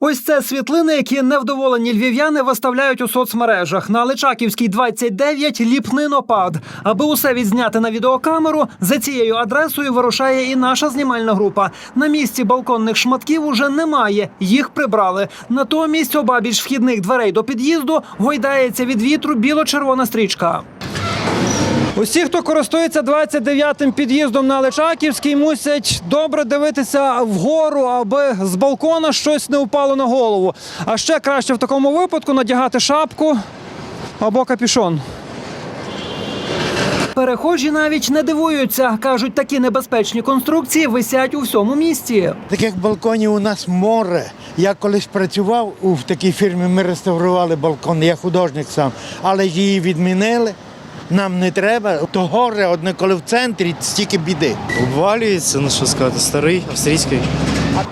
Ось це світлини, які невдоволені львів'яни виставляють у соцмережах. На Личаківській 29 ліпнинопад. Аби усе відзняти на відеокамеру, за цією адресою вирушає і наша знімальна група. На місці балконних шматків уже немає. Їх прибрали. Натомість обабіч вхідних дверей до під'їзду гойдається від вітру біло-червона стрічка. Усі, хто користується 29-м під'їздом на Личаківський, мусять добре дивитися вгору, аби з балкона щось не впало на голову. А ще краще в такому випадку надягати шапку або капюшон. Перехожі навіть не дивуються. кажуть, такі небезпечні конструкції висять у всьому місті. Таких балконів у нас море. Я колись працював у в такій фірмі, ми реставрували балкон, я художник сам, але її відмінили. Нам не треба. То горе, одне коли в центрі, стільки біди. Обвалюється, ну що сказати, старий, австрійський.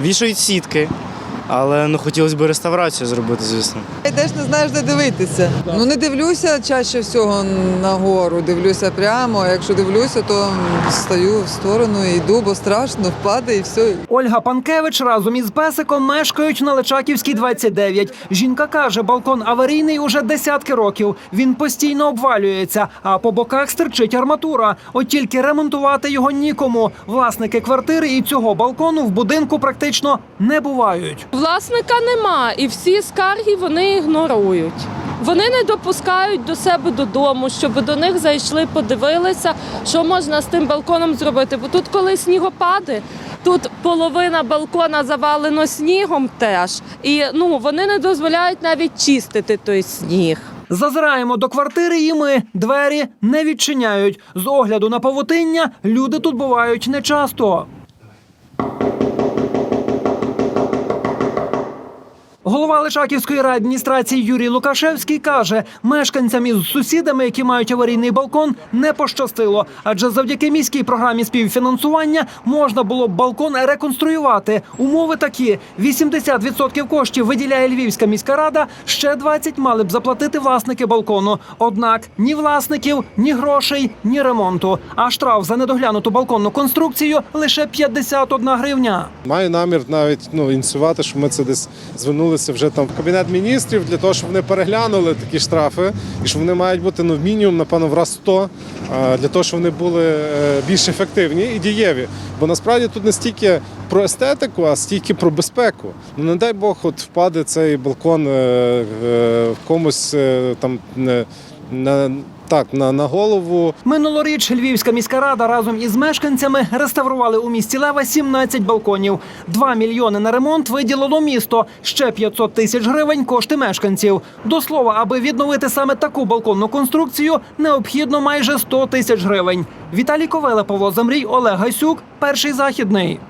Вішають сітки, але ну хотілося б реставрацію зробити, звісно. Йдеш, не знаєш, де дивитися. Ну не дивлюся чаще всього нагору, дивлюся прямо. а Якщо дивлюся, то м, стою в сторону і йду, бо страшно, впаде і все. Ольга Панкевич разом із песиком мешкають на Личаківській 29. Жінка каже, балкон аварійний уже десятки років. Він постійно обвалюється, а по боках стирчить арматура. От тільки ремонтувати його нікому. Власники квартири і цього балкону в будинку практично не бувають. Власника нема, і всі скарги вони ігнорують. Вони не допускають до себе додому, щоб до них зайшли, подивилися, що можна з тим балконом зробити. Бо тут, коли снігопади, тут половина балкона завалено снігом теж. І ну вони не дозволяють навіть чистити той сніг. Зазираємо до квартири, і ми двері не відчиняють. З огляду на павутиння люди тут бувають нечасто. Голова Личаківської райадміністрації Юрій Лукашевський каже, мешканцям із сусідами, які мають аварійний балкон, не пощастило, адже завдяки міській програмі співфінансування можна було б балкон реконструювати. Умови такі: 80% коштів виділяє Львівська міська рада, ще 20 мали б заплатити власники балкону. Однак ні власників, ні грошей, ні ремонту. А штраф за недоглянуту балконну конструкцію лише 51 гривня. Маю намір навіть ну, ініціювати, щоб ми це десь звернулися вже там в кабінет міністрів для того, щоб вони переглянули такі штрафи, і що вони мають бути ну мінімум, напевно, в раз 100, для того, щоб вони були е, більш ефективні і дієві. Бо насправді тут не стільки про естетику, а стільки про безпеку. Ну не дай Бог, от впаде цей балкон е, е, комусь е, там на так на, на голову. Минулоріч Львівська міська рада разом із мешканцями реставрували у місті Лева 17 балконів. 2 мільйони на ремонт виділило місто. Ще 500 тисяч гривень кошти мешканців. До слова, аби відновити саме таку балконну конструкцію, необхідно майже 100 тисяч гривень. Віталій Ковеле, Павло Замрій, Олег Гайсюк, перший західний.